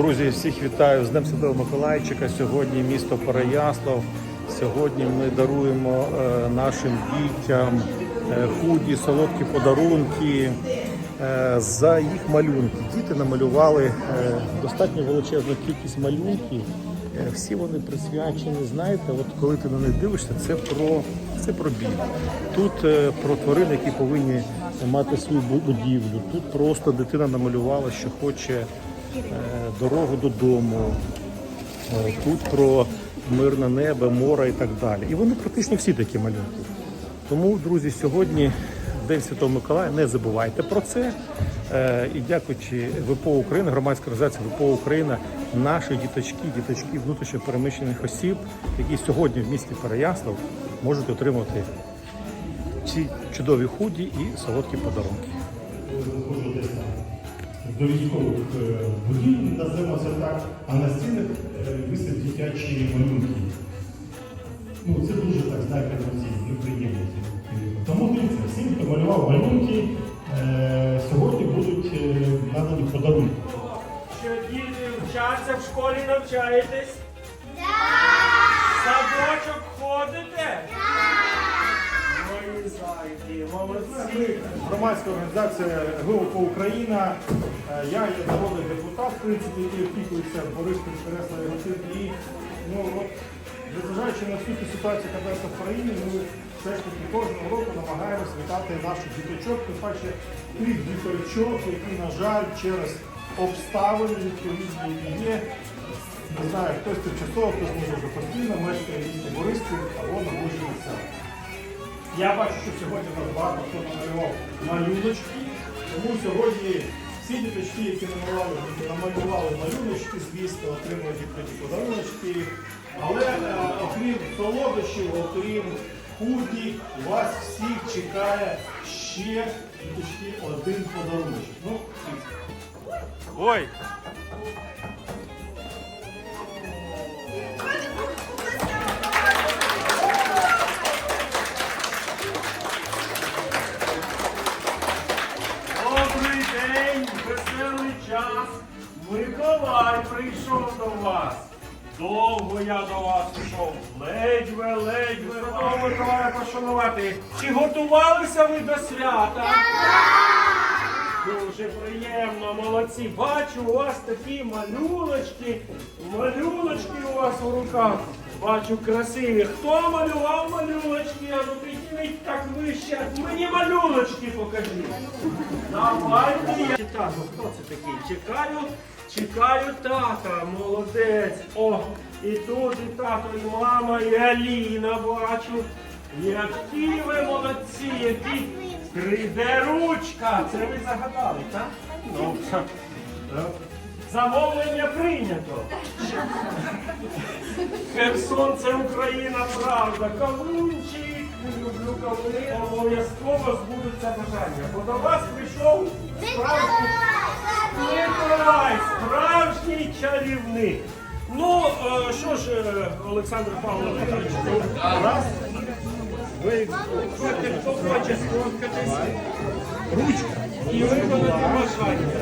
Друзі, всіх вітаю з Днем Святого Миколайчика. Сьогодні місто Переяслав. Сьогодні ми даруємо е, нашим дітям е, худі, солодкі подарунки е, за їх малюнки. Діти намалювали достатньо величезну кількість малюнків. Всі вони присвячені, знаєте, от коли ти на них дивишся, це про це про біль. Тут про тварин, які повинні мати свою будівлю. Тут просто дитина намалювала, що хоче дорогу додому. Е, Тут про мирне небо, море і так далі. І вони практично всі такі малюнки. Тому, друзі, сьогодні День Святого Миколая. Не забувайте про це. Е, І дякуючи ВПО України, громадська організація ВПО Україна, наші діточки, діточки внутрішньо переміщених осіб, які сьогодні в місті Переяслав можуть отримати ці чудові худі і солодкі подарунки. Заходжу десь там до військових е, будівель, називаємо це так, а на стінах е, висять дитячі малюнки. Ну, це дуже так, знаєте, емоційно, приємно. Тому дивіться, всім, хто малював малюнки, е, сьогодні будуть надані подарунки. Що діти вчаться в школі навчаєтесь? Садочок ходите? Мої зайки, молодці. Громадська організація ГОП Україна. Е, Я є народний депутат, в принципі, який опікується Бориспіль Пересла син. І ну, от, незважаючи на всю ситуацію, яка в країні, ми все ж таки кожного року намагаємося вітати наших діточок, тим паче тих діточок, які, на жаль, через обставини відповідні є. Не знаю, хтось тимчасово, хтось може вже постійно мешкає в місті Бориспіль або на місця. Я бачу, що сьогодні нас багато хто намалював малюночки, тому сьогодні всі діточки, які намалювали, намалювали малюночки, звісно, отримують відповідні подаруночки. Але е, окрім солодощів, окрім худі, вас всіх чекає ще діточки один подаруночок. Ну, Ой! Час. Миколай прийшов до вас. Довго я до вас пішов. Ледве, ледве, святого Миколая пошанувати. Чи готувалися ви до свята? Дуже приємно, молодці. Бачу, у вас такі малюночки. Малюночки у вас у руках. Бачу красиві. Хто малював малюночки? А ну підніміть так вище. Мені малюночки покажіть. Давайте я. Чекаю, хто це такий? Чекаю, чекаю тата, молодець. О, і тут і тато, і мама, і Аліна бачу. Які ви молодці, які Прийде ручка. Це ви загадали, так? Ну, Замовлення прийнято. Херсон це Україна, правда. Кавунчик, люблю кавуни. Обов'язково збудуться бажання. Бо до вас прийшов справжній Миколай, справжній чарівник. Ну, е, що ж, е, Олександр Павлович, раз. Ви хочете, хто хоче сфоткатись, ручка і виконати бажання.